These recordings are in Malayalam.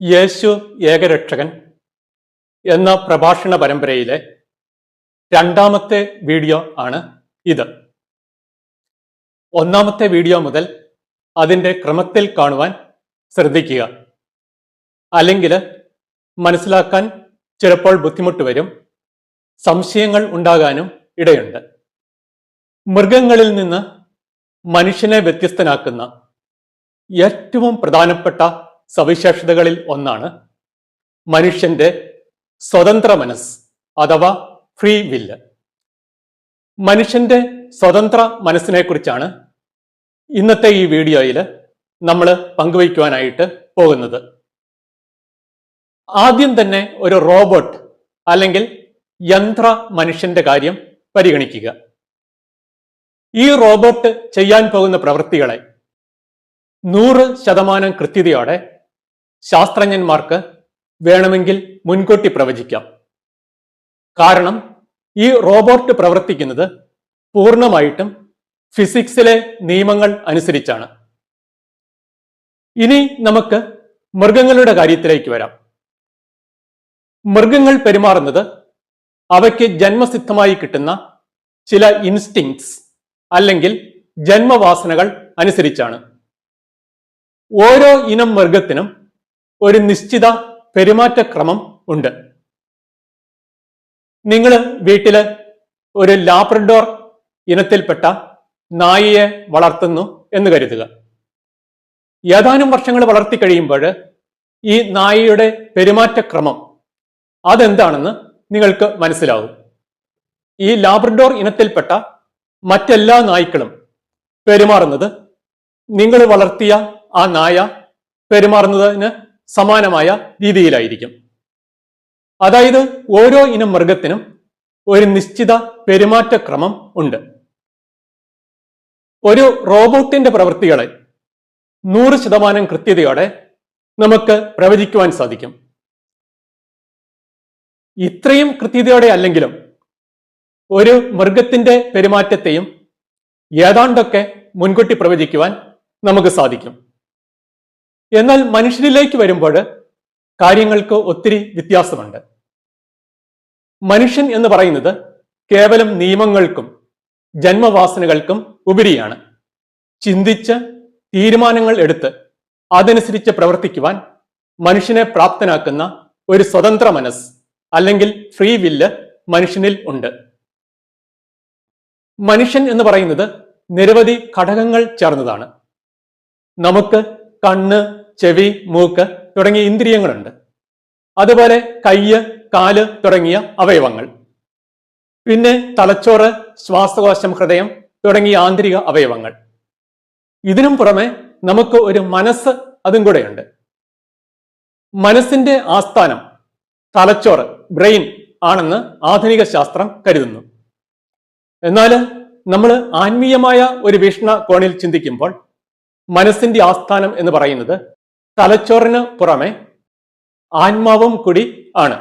യേശു ഏകരക്ഷകൻ എന്ന പ്രഭാഷണ പരമ്പരയിലെ രണ്ടാമത്തെ വീഡിയോ ആണ് ഇത്. ഒന്നാമത്തെ വീഡിയോ മുതൽ അതിന്റെ ക്രമത്തിൽ കാണുവാൻ ശ്രദ്ധിക്കുക. അല്ലെങ്കിൽ മനസ്സിലാക്കാൻ ചിലപ്പോൾ ബുദ്ധിമുട്ട് വരും സംശയങ്ങൾ ഉണ്ടാകാനും ഇടയുണ്ട്. മൃഗങ്ങളിൽ നിന്ന് മനുഷ്യനെ വ്യത്യസ്തനാക്കുന്ന ഏറ്റവും പ്രധാനപ്പെട്ട സവിശേഷതകളിൽ ഒന്നാണ് മനുഷ്യന്റെ സ്വതന്ത്ര മനസ്സ് അഥവാ ഫ്രീ വില്ല് മനുഷ്യന്റെ സ്വതന്ത്ര മനസ്സിനെ കുറിച്ചാണ് ഇന്നത്തെ ഈ വീഡിയോയിൽ നമ്മൾ പങ്കുവയ്ക്കുവാനായിട്ട് പോകുന്നത്. ആദ്യം തന്നെ ഒരു റോബോട്ട് അല്ലെങ്കിൽ യന്ത്ര മനുഷ്യന്റെ കാര്യം പരിഗണിക്കുക. ഈ റോബോട്ട് ചെയ്യാൻ പോകുന്ന പ്രവൃത്തികളെ നൂറ് ശതമാനം കൃത്യതയോടെ ശാസ്ത്രജ്ഞന്മാർക്ക് വേണമെങ്കിൽ മുൻകൂട്ടി പ്രവചിക്കാം. കാരണം ഈ റോബോട്ട് പ്രവർത്തിക്കുന്നത് പൂർണമായിട്ടും ഫിസിക്സിലെ നിയമങ്ങൾ അനുസരിച്ചാണ്. ഇനി നമുക്ക് മൃഗങ്ങളുടെ കാര്യത്തിലേക്ക് വരാം. മൃഗങ്ങൾ പെരുമാറുന്നത് അവയ്ക്ക് ജന്മസിദ്ധമായി കിട്ടുന്ന ചില ഇൻസ്റ്റിങ്സ് അല്ലെങ്കിൽ ജന്മവാസനകൾ അനുസരിച്ചാണ്. ഓരോ ഇനം മൃഗത്തിനും ഒരു നിശ്ചിത പെരുമാറ്റക്രമം ഉണ്ട്. നിങ്ങൾ വീട്ടിൽ ഒരു ലാബ്രഡോർ ഇനത്തിൽപ്പെട്ട നായയെ വളർത്തുന്നു എന്ന് കരുതുക. ഏതാനും വർഷങ്ങൾ വളർത്തി കഴിയുമ്പോൾ ഈ നായയുടെ പെരുമാറ്റക്രമം അതെന്താണെന്ന് നിങ്ങൾക്ക് മനസ്സിലാവും. ഈ ലാബ്രഡോർ ഇനത്തിൽപ്പെട്ട മറ്റെല്ലാ നായ്ക്കളും പെരുമാറുന്നത് നിങ്ങൾ വളർത്തിയ ആ നായ പെരുമാറുന്നതിന് സമാനമായ രീതിയിലായിരിക്കും. അതായത് ഓരോ ഇനം മൃഗത്തിനും ഒരു നിശ്ചിത പെരുമാറ്റക്രമം ഉണ്ട്. ഒരു റോബോട്ടിന്റെ പ്രവൃത്തികളെ നൂറ് ശതമാനം കൃത്യതയോടെ നമുക്ക് പ്രവചിക്കുവാൻ സാധിക്കും. ഇത്രയും കൃത്യതയോടെ അല്ലെങ്കിലും ഒരു മൃഗത്തിന്റെ പെരുമാറ്റത്തെയും ഏതാണ്ടൊക്കെ മുൻകൂട്ടി പ്രവചിക്കുവാൻ നമുക്ക് സാധിക്കും. എന്നാൽ മനുഷ്യരിലേക്ക് വരുമ്പോൾ കാര്യങ്ങൾക്ക് ഒത്തിരി വ്യത്യാസമുണ്ട്. മനുഷ്യൻ എന്ന് പറയുന്നത് കേവലം നിയമങ്ങൾക്കും ജന്മവാസനകൾക്കും ഉപരിയാണ്. ചിന്തിച്ച് തീരുമാനങ്ങൾ എടുത്ത് അതനുസരിച്ച് പ്രവർത്തിക്കുവാൻ മനുഷ്യനെ പ്രാപ്തനാക്കുന്ന ഒരു സ്വതന്ത്ര മനസ് അല്ലെങ്കിൽ ഫ്രീ വില്ല് മനുഷ്യനിൽ ഉണ്ട്. മനുഷ്യൻ എന്ന് പറയുന്നത് നിരവധി ഘടകങ്ങൾ ചേർന്നതാണ്. നമുക്ക് കണ്ണ് ചെവി മൂക്ക് തുടങ്ങിയ ഇന്ദ്രിയങ്ങളുണ്ട്. അതുപോലെ കയ്യ് കാൽ തുടങ്ങിയ അവയവങ്ങൾ. പിന്നെ തലച്ചോറ് ശ്വാസകോശം ഹൃദയം തുടങ്ങിയ ആന്തരിക അവയവങ്ങൾ. ഇതിനും പുറമെ നമുക്ക് ഒരു മനസ്സ് അതും കൂടെയുണ്ട്. മനസ്സിന്റെ ആസ്ഥാനം തലച്ചോറ് ബ്രെയിൻ ആണെന്ന് ആധുനിക ശാസ്ത്രം കരുതുന്നു. എന്നാൽ നമ്മൾ ആത്മീയമായ ഒരു വീക്ഷണ കോണിൽ ചിന്തിക്കുമ്പോൾ മനസ്സിന്റെ ആസ്ഥാനം എന്ന് പറയുന്നത് തലച്ചോറിന് പുറമെ ആത്മാവും കൂടി ആണ്.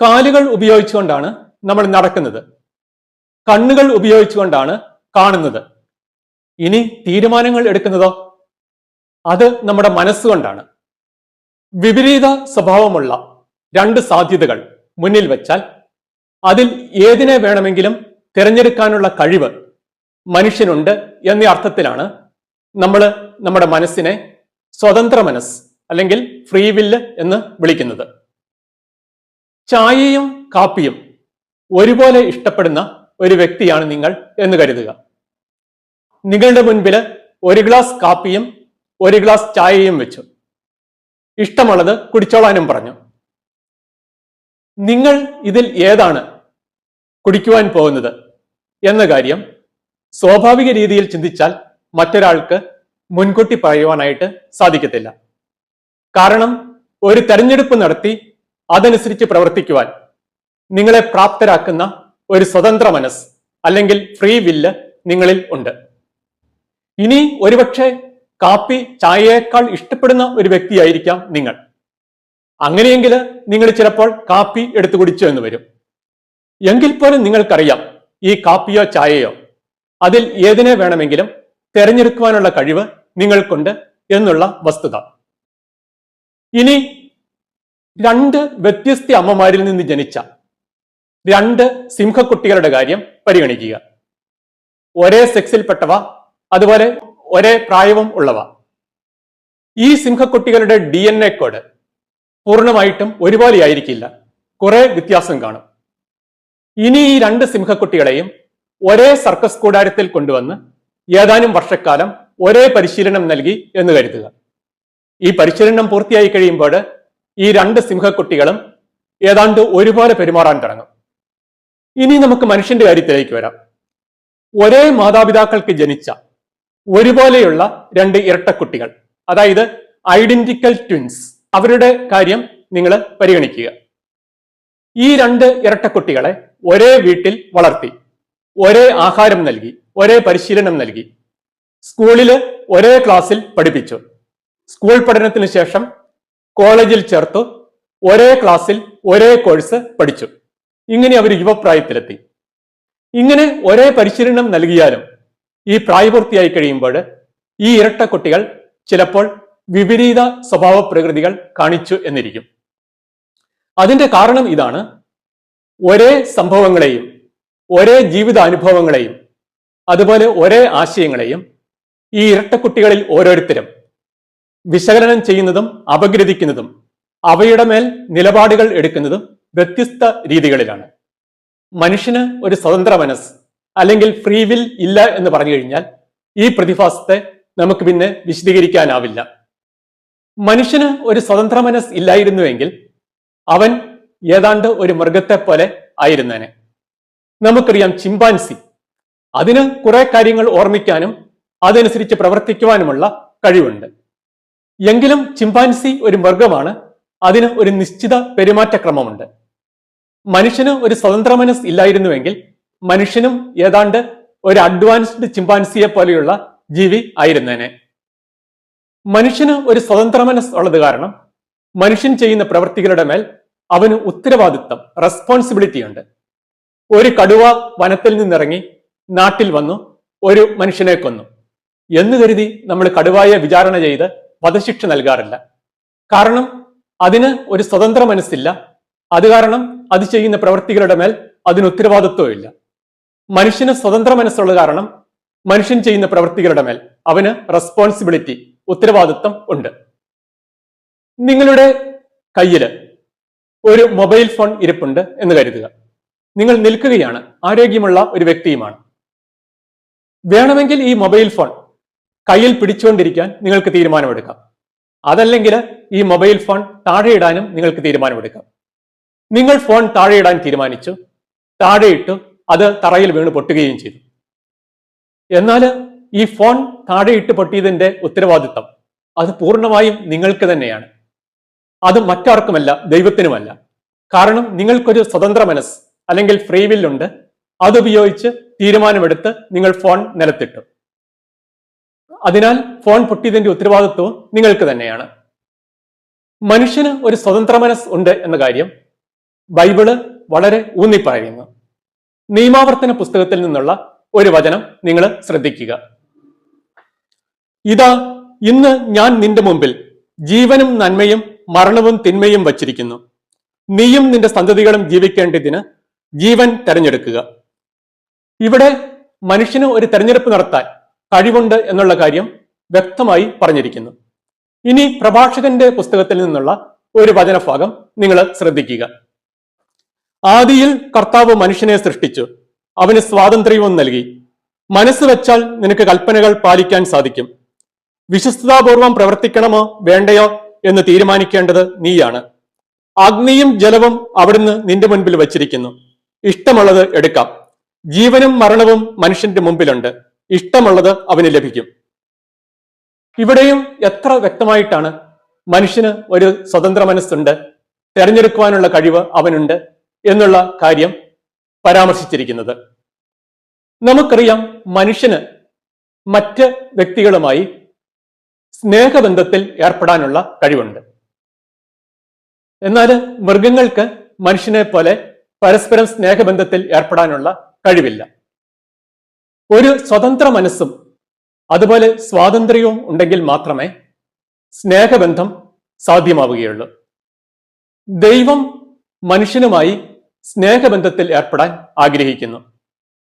കാലുകൾ ഉപയോഗിച്ചുകൊണ്ടാണ് നമ്മൾ നടക്കുന്നത്. കണ്ണുകൾ ഉപയോഗിച്ചുകൊണ്ടാണ് കാണുന്നത്. ഇനി തീരുമാനങ്ങൾ എടുക്കുന്നതോ? അത് നമ്മുടെ മനസ്സുകൊണ്ടാണ്. വിപരീത സ്വഭാവമുള്ള രണ്ട് സാധ്യതകൾ മുന്നിൽ വച്ചാൽ അതിൽ ഏതിനെ വേണമെങ്കിലും തിരഞ്ഞെടുക്കാനുള്ള കഴിവ് മനുഷ്യനുണ്ട് എന്ന അർത്ഥത്തിലാണ് നമ്മൾ നമ്മുടെ മനസ്സിനെ സ്വതന്ത്ര മനസ്സ് അല്ലെങ്കിൽ ഫ്രീ വില്ല് എന്ന് വിളിക്കുന്നത്. ചായയും കാപ്പിയും ഒരുപോലെ ഇഷ്ടപ്പെടുന്ന ഒരു വ്യക്തിയാണ് നിങ്ങൾ എന്ന് കരുതുക. നിങ്ങളുടെ മുൻപിൽ ഒരു ഗ്ലാസ് കാപ്പിയും ഒരു ഗ്ലാസ് ചായയും വെച്ചു. ഇഷ്ടമുള്ളത് കുടിച്ചോളാനും പറഞ്ഞു. നിങ്ങൾ ഇതിൽ ഏതാണ് കുടിക്കുവാൻ പോകുന്നത്? എന്ന കാര്യം സ്വാഭാവിക രീതിയിൽ ചിന്തിച്ചാൽ മറ്റൊരാൾക്ക് മുൻകൂട്ടി പറയുവാനായിട്ട് സാധിക്കത്തില്ല. കാരണം ഒരു തെരഞ്ഞെടുപ്പ് നടത്തി അതനുസരിച്ച് പ്രവർത്തിക്കുവാൻ നിങ്ങളെ പ്രാപ്തരാക്കുന്ന ഒരു സ്വതന്ത്ര മനസ്സ് അല്ലെങ്കിൽ ഫ്രീ വില്ല് നിങ്ങളിൽ ഉണ്ട്. ഇനി ഒരുപക്ഷെ കാപ്പി ചായയേക്കാൾ ഇഷ്ടപ്പെടുന്ന ഒരു വ്യക്തിയായിരിക്കാം നിങ്ങൾ. അങ്ങനെയെങ്കിൽ നിങ്ങൾ ചിലപ്പോൾ കാപ്പി എടുത്തു കുടിച്ചു എന്ന് വരും. എങ്കിൽ പോലും നിങ്ങൾക്കറിയാം ഈ കാപ്പിയോ ചായയോ അതിൽ ഏതിനെ വേണമെങ്കിലും തെരഞ്ഞെടുക്കുവാനുള്ള കഴിവ് നിങ്ങൾക്കുണ്ട് എന്നുള്ള വസ്തുത. ഇനി രണ്ട് വ്യത്യസ്ത അമ്മമാരിൽ നിന്ന് ജനിച്ച രണ്ട് സിംഹക്കുട്ടികളുടെ കാര്യം പരിഗണിക്കുക. ഒരേ സെക്സിൽപ്പെട്ടവ അതുപോലെ ഒരേ പ്രായവും ഉള്ളവ. ഈ സിംഹക്കുട്ടികളുടെ ഡി എൻ എ കോഡ് പൂർണമായിട്ടും ഒരുപോലെ ആയിരിക്കില്ല. കുറെ വ്യത്യാസം കാണും. ഇനി ഈ രണ്ട് സിംഹക്കുട്ടികളെയും ഒരേ സർക്കസ് കൂടാരത്തിൽ കൊണ്ടുവന്ന് ഏതാനും വർഷക്കാലം ഒരേ പരിശീലനം നൽകി എന്ന് കരുതുക. ഈ പരിശീലനം പൂർത്തിയായി കഴിയുമ്പോൾ ഈ രണ്ട് സിംഹക്കുട്ടികളും ഏതാണ്ട് ഒരുപോലെ പെരുമാറാൻ തുടങ്ങും. ഇനി നമുക്ക് മനുഷ്യന്റെ കാര്യത്തിലേക്ക് വരാം. ഒരേ മാതാപിതാക്കൾക്ക് ജനിച്ച ഒരുപോലെയുള്ള രണ്ട് ഇരട്ടക്കുട്ടികൾ അതായത് ഐഡന്റിക്കൽ ട്വിൻസ് അവരുടെ കാര്യം നിങ്ങൾ പരിഗണിക്കുക. ഈ രണ്ട് ഇരട്ടക്കുട്ടികളെ ഒരേ വീട്ടിൽ വളർത്തി ഒരേ ആഹാരം നൽകി ഒരേ പരിശീലനം നൽകി. സ്കൂളിൽ ഒരേ ക്ലാസ്സിൽ പഠിപ്പിച്ചു. സ്കൂൾ പഠനത്തിന് ശേഷം കോളേജിൽ ചേർത്തു. ഒരേ ക്ലാസ്സിൽ ഒരേ കോഴ്സ് പഠിച്ചു. ഇങ്ങനെ അവർ യുവപ്രായത്തിലെത്തി. ഇങ്ങനെ ഒരേ പരിശീലനം നൽകിയാലും ഈ പ്രായപൂർത്തിയായി കഴിയുമ്പോൾ ഈ ഇരട്ട കുട്ടികൾ ചിലപ്പോൾ വിപരീത സ്വഭാവ പ്രകൃതികൾ കാണിച്ചു എന്നിരിക്കും. അതിന്റെ കാരണം ഇതാണ്. ഒരേ സംഭവങ്ങളെയും ഒരേ ജീവിതാനുഭവങ്ങളെയും അതുപോലെ ഒരേ ആശയങ്ങളെയും ഈ ഇരട്ടക്കുട്ടികളിൽ ഓരോരുത്തരും വിശകലനം ചെയ്യുന്നതും അപഗ്രഥിക്കുന്നതും അവയുടെ മേൽ നിലപാടുകൾ എടുക്കുന്നതും വ്യത്യസ്ത രീതികളിലാണ്. മനുഷ്യന് ഒരു സ്വതന്ത്ര മനസ്സ് അല്ലെങ്കിൽ ഫ്രീ വിൽ ഇല്ല എന്ന് പറഞ്ഞു കഴിഞ്ഞാൽ ഈ പ്രതിഭാസത്തെ നമുക്ക് പിന്നെ വിശദീകരിക്കാനാവില്ല. മനുഷ്യന് ഒരു സ്വതന്ത്ര മനസ്സ് ഇല്ലായിരുന്നുവെങ്കിൽ അവൻ ഏതാണ്ട് ഒരു മൃഗത്തെ പോലെ ആയിരുന്നേനെ. നമുക്കറിയാം ചിമ്പാൻസി അതിന് കുറെ കാര്യങ്ങൾ ഓർമ്മിക്കാനും അതനുസരിച്ച് പ്രവർത്തിക്കുവാനുമുള്ള കഴിവുണ്ട്. എങ്കിലും ചിമ്പാൻസി ഒരു മൃഗമാണ് അതിന് ഒരു നിശ്ചിത പെരുമാറ്റക്രമമുണ്ട്. മനുഷ്യന് ഒരു സ്വതന്ത്ര മനസ് ഇല്ലായിരുന്നുവെങ്കിൽ മനുഷ്യനും ഏതാണ്ട് ഒരു അഡ്വാൻസ്ഡ് ചിമ്പാൻസിയെ പോലെയുള്ള ജീവി ആയിരുന്നേനെ. മനുഷ്യന് ഒരു സ്വതന്ത്ര മനസ് ഉള്ളത് കാരണം മനുഷ്യൻ ചെയ്യുന്ന പ്രവൃത്തികളുടെ മേൽ അവന് ഉത്തരവാദിത്തം റെസ്പോൺസിബിലിറ്റി ഉണ്ട്. ഒരു കടുവ വനത്തിൽ നിന്നിറങ്ങി നാട്ടിൽ വന്നു ഒരു മനുഷ്യനെ കൊന്നു. എന്ന് കരുതി നമ്മൾ കടുവായെ വിചാരണ ചെയ്ത് വധശിക്ഷ നൽകാറില്ല. കാരണം അതിന് ഒരു സ്വതന്ത്ര മനസ്സില്ല. അത് കാരണം അത് ചെയ്യുന്ന പ്രവൃത്തികളുടെ മേൽ അതിന് ഉത്തരവാദിത്വം ഇല്ല. മനുഷ്യന് സ്വതന്ത്ര മനസ്സുള്ള കാരണം മനുഷ്യൻ ചെയ്യുന്ന പ്രവൃത്തികളുടെ മേൽ അവന് റെസ്പോൺസിബിലിറ്റി ഉത്തരവാദിത്വം ഉണ്ട്. നിങ്ങളുടെ കയ്യിൽ ഒരു മൊബൈൽ ഫോൺ ഇരിപ്പുണ്ട് എന്ന് കരുതുക. നിങ്ങൾ നിൽക്കുകയാണ്. ആരോഗ്യമുള്ള ഒരു വ്യക്തിയുമാണ്. വേണമെങ്കിൽ ഈ മൊബൈൽ ഫോൺ കയ്യിൽ പിടിച്ചുകൊണ്ടിരിക്കാൻ നിങ്ങൾക്ക് തീരുമാനമെടുക്കാം. അതല്ലെങ്കിൽ ഈ മൊബൈൽ ഫോൺ താഴെയിടാനും നിങ്ങൾക്ക് തീരുമാനമെടുക്കാം. നിങ്ങൾ ഫോൺ താഴെയിടാൻ തീരുമാനിച്ചു. താഴെയിട്ടു അത് തറയിൽ വീണ് പൊട്ടുകയും ചെയ്തു. എന്നാൽ ഈ ഫോൺ താഴെയിട്ട് പൊട്ടിയതിന്റെ ഉത്തരവാദിത്തം അത് പൂർണമായും നിങ്ങൾക്ക് തന്നെയാണ്. അത് മറ്റാർക്കുമല്ല ദൈവത്തിനുമല്ല. കാരണം നിങ്ങൾക്കൊരു സ്വതന്ത്ര മനസ്സ് അല്ലെങ്കിൽ ഫ്രീ വില്ലുണ്ട്. അതുപയോഗിച്ച് തീരുമാനമെടുത്ത് നിങ്ങൾ ഫോൺ നിലത്തിട്ടു. അതിനാൽ ഫോൺ പൊട്ടിയതിന്റെ ഉത്തരവാദിത്വവും നിങ്ങൾക്ക് തന്നെയാണ്. മനുഷ്യന് ഒരു സ്വതന്ത്ര മനസ്സ് ഉണ്ട് എന്ന കാര്യം ബൈബിൾ വളരെ ഊന്നിപ്പറയുന്നു. നിയമാവർത്തന പുസ്തകത്തിൽ നിന്നുള്ള ഒരു വചനം നിങ്ങൾ ശ്രദ്ധിക്കുക. ഇതാ ഇന്ന് ഞാൻ നിന്റെ മുമ്പിൽ ജീവനും നന്മയും മരണവും തിന്മയും വച്ചിരിക്കുന്നു. നീയും നിന്റെ സന്തതികളും ജീവിക്കേണ്ടതിന് ജീവൻ തെരഞ്ഞെടുക്കുക. ഇവിടെ മനുഷ്യന് ഒരു തെരഞ്ഞെടുപ്പ് നടത്താൻ കഴിവുണ്ട് എന്നുള്ള കാര്യം വ്യക്തമായി പറഞ്ഞിരിക്കുന്നു. ഇനി പ്രഭാഷകന്റെ പുസ്തകത്തിൽ നിന്നുള്ള ഒരു വചനഭാഗം നിങ്ങൾ ശ്രദ്ധിക്കുക. ആദിയിൽ കർത്താവ് മനുഷ്യനെ സൃഷ്ടിച്ചു. അവന് സ്വാതന്ത്ര്യവും നൽകി. മനസ്സ് വെച്ചാൽ നിനക്ക് കൽപ്പനകൾ പാലിക്കാൻ സാധിക്കും. വിശ്വസ്തതാപൂർവം പ്രവർത്തിക്കണമോ വേണ്ടയോ എന്ന് തീരുമാനിക്കേണ്ടത് നീയാണ്. അഗ്നിയും ജലവും അവിടുന്ന് നിന്റെ മുൻപിൽ വച്ചിരിക്കുന്നു. ഇഷ്ടമുള്ളത് എടുക്കാം. ജീവനും മരണവും മനുഷ്യന്റെ മുമ്പിലുണ്ട്. ഇഷ്ടമുള്ളത് അവന് ലഭിക്കും. ഇവിടെയും എത്ര വ്യക്തമായിട്ടാണ് മനുഷ്യന് ഒരു സ്വതന്ത്ര മനസ്സുണ്ട് തെരഞ്ഞെടുക്കുവാനുള്ള കഴിവ് അവനുണ്ട് എന്നുള്ള കാര്യം പരാമർശിച്ചിരിക്കുന്നത്. നമുക്കറിയാം മനുഷ്യന് മറ്റ് വ്യക്തികളുമായി സ്നേഹബന്ധത്തിൽ ഏർപ്പെടാനുള്ള കഴിവുണ്ട്. എന്നാൽ മൃഗങ്ങൾക്ക് മനുഷ്യനെ പോലെ പരസ്പരം സ്നേഹബന്ധത്തിൽ ഏർപ്പെടാനുള്ള കഴിവില്ല. ഒരു സ്വതന്ത്ര മനസ്സും അതുപോലെ സ്വാതന്ത്ര്യവും ഉണ്ടെങ്കിൽ മാത്രമേ സ്നേഹബന്ധം സാധ്യമാവുകയുള്ളൂ. ദൈവം മനുഷ്യനുമായി സ്നേഹബന്ധത്തിൽ ഏർപ്പെടാൻ ആഗ്രഹിക്കുന്നു.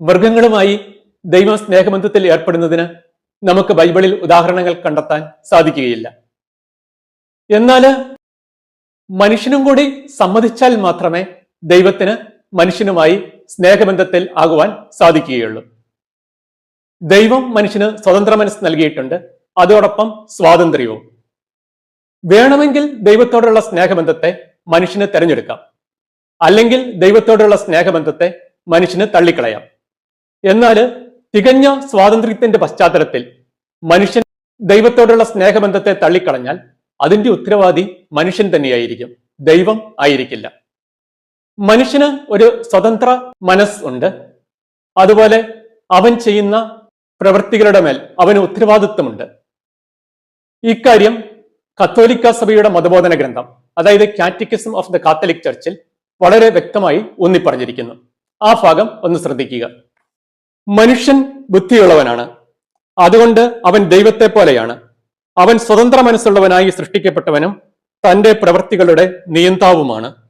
മൃഗങ്ങളുമായി ദൈവ സ്നേഹബന്ധത്തിൽ ഏർപ്പെടുന്നതിന് നമുക്ക് ബൈബിളിൽ ഉദാഹരണങ്ങൾ കണ്ടെത്താൻ സാധിക്കുകയില്ല. എന്നാൽ മനുഷ്യനും കൂടി സമ്മതിച്ചാൽ മാത്രമേ ദൈവത്തിന് മനുഷ്യനുമായി സ്നേഹബന്ധത്തിൽ ആകുവാൻ സാധിക്കുകയുള്ളൂ. ദൈവം മനുഷ്യന് സ്വതന്ത്ര മനസ്സ് നൽകിയിട്ടുണ്ട്. അതോടൊപ്പം സ്വാതന്ത്ര്യവും. വേണമെങ്കിൽ ദൈവത്തോടുള്ള സ്നേഹബന്ധത്തെ മനുഷ്യന് തെരഞ്ഞെടുക്കാം. അല്ലെങ്കിൽ ദൈവത്തോടുള്ള സ്നേഹബന്ധത്തെ മനുഷ്യന് തള്ളിക്കളയാം. എന്നാൽ തികഞ്ഞ സ്വാതന്ത്ര്യത്തിന്റെ പശ്ചാത്തലത്തിൽ മനുഷ്യൻ ദൈവത്തോടുള്ള സ്നേഹബന്ധത്തെ തള്ളിക്കളഞ്ഞാൽ അതിന്റെ ഉത്തരവാദി മനുഷ്യൻ തന്നെയായിരിക്കും. ദൈവം ആയിരിക്കില്ല. മനുഷ്യന് ഒരു സ്വതന്ത്ര മനസ്സ് ഉണ്ട്. അതുപോലെ അവൻ ചെയ്യുന്ന പ്രവൃത്തികളുടെ മേൽ അവന് ഉത്തരവാദിത്വമുണ്ട്. ഇക്കാര്യം കത്തോലിക്ക സഭയുടെ മതബോധന ഗ്രന്ഥം അതായത് കാറ്റിക്കിസം ഓഫ് ദ കാത്തലിക് ചർച്ചിൽ വളരെ വ്യക്തമായി ഊന്നിപ്പറഞ്ഞിരിക്കുന്നു. ആ ഭാഗം ഒന്ന് ശ്രദ്ധിക്കുക. മനുഷ്യൻ ബുദ്ധിയുള്ളവനാണ്. അതുകൊണ്ട് അവൻ ദൈവത്തെ പോലെയാണ്. അവൻ സ്വതന്ത്ര മനസ്സുള്ളവനായി സൃഷ്ടിക്കപ്പെട്ടവനും തന്റെ പ്രവൃത്തികളുടെ നിയന്താവുമാണ്.